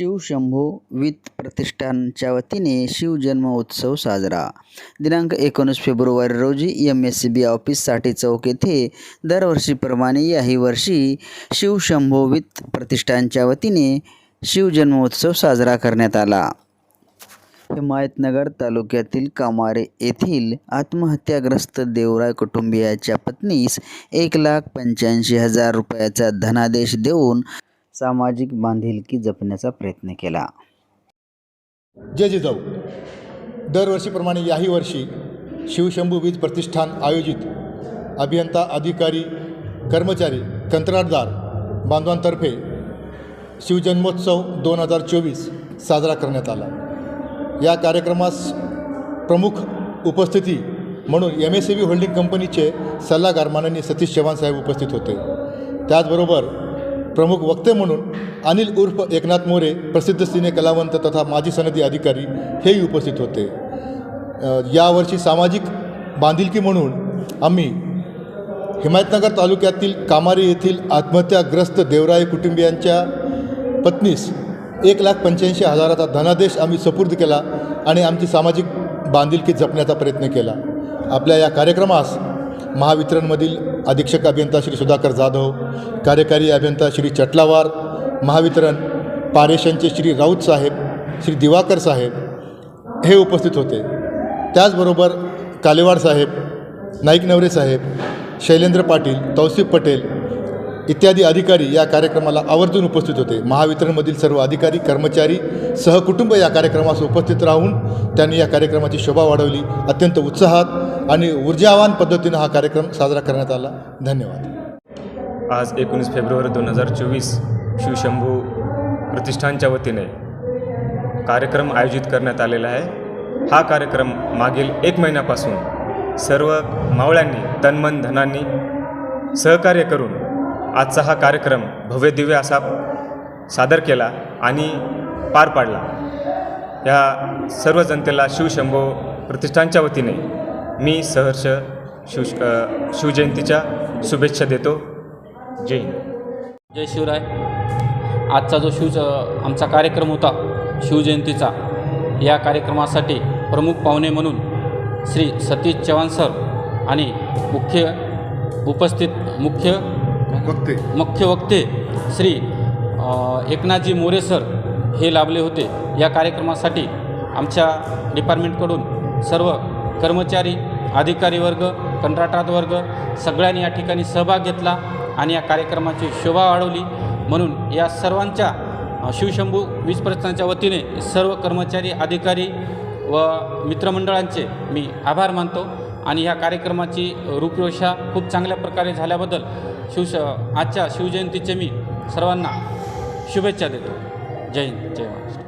शिवशंभो वित्त प्रतिष्ठानच्या वतीने शिवजन्म उत्सव साजरा. दिनांक एकोणीस फेब्रुवारी रोजी एम एस सी बी ऑफिससाठी चौक येथे दरवर्षीप्रमाणे याही वर्षी शिवशंभो वित्त प्रतिष्ठानच्या वतीने शिवजन्मोत्सव साजरा करण्यात आला. हिमायतनगर तालुक्यातील कामारे येथील आत्महत्याग्रस्त देवराय कुटुंबियाच्या पत्नीस एक लाख पंच्याऐंशी हजार रुपयाचा धनादेश देऊन सामाजिक बांधिलकी जपण्याचा प्रयत्न केला. जय जिजाऊ. दरवर्षीप्रमाणे याही वर्षी शिवशंभू वीज प्रतिष्ठान आयोजित अभियंता अधिकारी कर्मचारी कंत्राटदार बांधवांतर्फे शिवजन्मोत्सव दोन हजार चोवीस साजरा करण्यात आला. या कार्यक्रमास प्रमुख उपस्थिती म्हणून M S C B holding कंपनीचे सल्लागार माननीय सतीश चव्हाण साहेब उपस्थित होते. त्याचबरोबर प्रमुख वक्ते म्हणून अनिल उर्फ एकनाथ मोरे प्रसिद्ध सिने कलावंत तथा माजी सनदी अधिकारी हेही उपस्थित होते. यावर्षी सामाजिक बांधिलकी म्हणून आम्ही हिमायतनगर तालुक्यातील कामारी येथील आत्महत्याग्रस्त देवराय कुटुंबियांच्या पत्नीस एक लाख पंच्याऐंशी हजाराचा धनादेश आम्ही सपूर्द केला आणि आमची सामाजिक बांधिलकी जपण्याचा प्रयत्न केला. आपल्या या कार्यक्रमास महावितरणमधील अधीक्षक अभियंता श्री सुधाकर जाधव कार्यकारी अभियंता श्री चटलावार महावितरण पारेषणचे श्री राऊत साहेब श्री दिवाकर साहेब हे उपस्थित होते. त्याचबरोबर कालेवाड साहेब नाईक नवरे साहेब शैलेंद्र पाटील तौसिफ पटेल इत्यादी अधिकारी या कार्यक्रमाला आवर्जून उपस्थित होते. महावितरणमधील सर्व अधिकारी कर्मचारी सहकुटुंब या कार्यक्रमास उपस्थित राहून त्यांनी या कार्यक्रमाची शोभा वाढवली. अत्यंत उत्साहात आणि ऊर्जावान पद्धतीनं हा कार्यक्रम साजरा करण्यात आला. धन्यवाद. आज एकोणीस फेब्रुवारी दोन हजार चोवीस शिवशंभू प्रतिष्ठानच्या वतीने कार्यक्रम आयोजित करण्यात आलेला आहे. हा कार्यक्रम मागील एक महिन्यापासून सर्व मावळ्यांनी तन्मन धनांनी सहकार्य करून आजचा हा कार्यक्रम भव्यदिव्य असा सादर केला आणि पार पाडला. या सर्व जनतेला शिवशंभो प्रतिष्ठानच्या वतीने मी सहर्ष शिव शिवजयंतीच्या शुभेच्छा देतो. जय हिंद. जय शिवराय. आजचा जो शिव आमचा कार्यक्रम होता शिवजयंतीचा या कार्यक्रमासाठी प्रमुख पाहुणे म्हणून श्री सतीश चव्हाण सर आणि मुख्य उपस्थित मुख्य वक्ते. मुख्य वक्ते श्री एकनाथजी मोरे सर हे लाभले होते. या कार्यक्रमासाठी आमच्या डिपार्टमेंटकडून सर्व कर्मचारी अधिकारी वर्ग कंत्राटात वर्ग सगळ्यांनी या ठिकाणी सहभाग घेतला आणि या कार्यक्रमाची शोभा वाढवली. म्हणून या सर्वांच्या शिवशंभू वीज प्रस्थानाच्या वतीने सर्व कर्मचारी अधिकारी व मित्रमंडळांचे मी आभार मानतो. आणि ह्या कार्यक्रमाची रूपरेषा खूप चांगल्या प्रकारे झाल्याबद्दल शिवश आजच्या शिवजयंतीचे मी सर्वांना शुभेच्छा देतो. जय हिंद जय महाराष्ट्र.